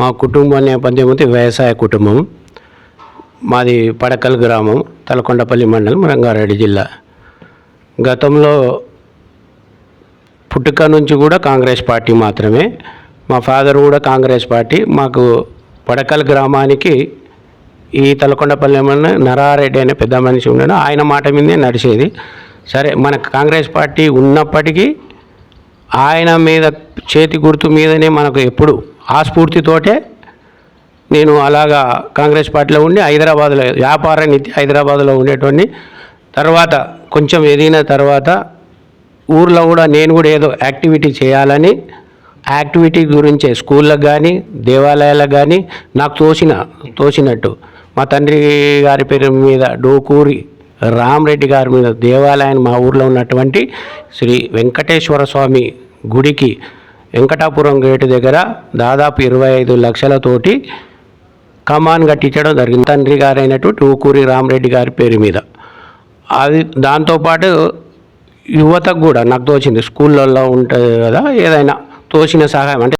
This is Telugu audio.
మా కుటుంబ నేపథ్యం అయితే వ్యవసాయ కుటుంబం. మాది పడకల్ గ్రామం తలకొండపల్లి మండలం రంగారెడ్డి జిల్లా. గతంలో పుట్టుక నుంచి కూడా కాంగ్రెస్ పార్టీ మాత్రమే. మా ఫాదర్ కూడా కాంగ్రెస్ పార్టీ. మాకు పడకల్ గ్రామానికి ఈ తలకొండపల్లి మండలం నరారెడ్డి అనే పెద్ద మనిషి ఉన్నాడు. ఆయన మాట మీదే నడిచేది. సరే మనకు కాంగ్రెస్ పార్టీ ఉన్నప్పటికీ ఆయన మీద చేతి గుర్తు మీదనే మనకు ఎప్పుడు ఆ స్ఫూర్తితోటే నేను అలాగా కాంగ్రెస్ పార్టీలో ఉండి హైదరాబాద్లో వ్యాపార నీతి హైదరాబాద్లో ఉండేటోడిని తర్వాత కొంచెం ఎదిగిన తర్వాత ఊర్లో కూడా నేను కూడా ఏదో యాక్టివిటీ చేయాలని యాక్టివిటీ గురించే స్కూళ్ళకు కానీ దేవాలయాలకు కానీ నాకు తోసిన తోసినట్టు. మా తండ్రి గారి పేరు మీద డోకూరి రామరెడ్డి గారి మీద దేవాలయాన్ని మా ఊర్లో ఉన్నటువంటి శ్రీ వెంకటేశ్వర స్వామి గుడికి వెంకటాపురం గేటు దగ్గర దాదాపు ఇరవై ఐదు లక్షలతోటి కమాన్ కట్టించడం జరిగింది. తండ్రి గారైనటువంటి ఊకూరి రామరెడ్డి గారి పేరు మీద. అది దాంతోపాటు యువతకు కూడా నాకు తోచింది. స్కూళ్ళల్లో ఉంటుంది కదా ఏదైనా తోచిన సహాయం. అంటే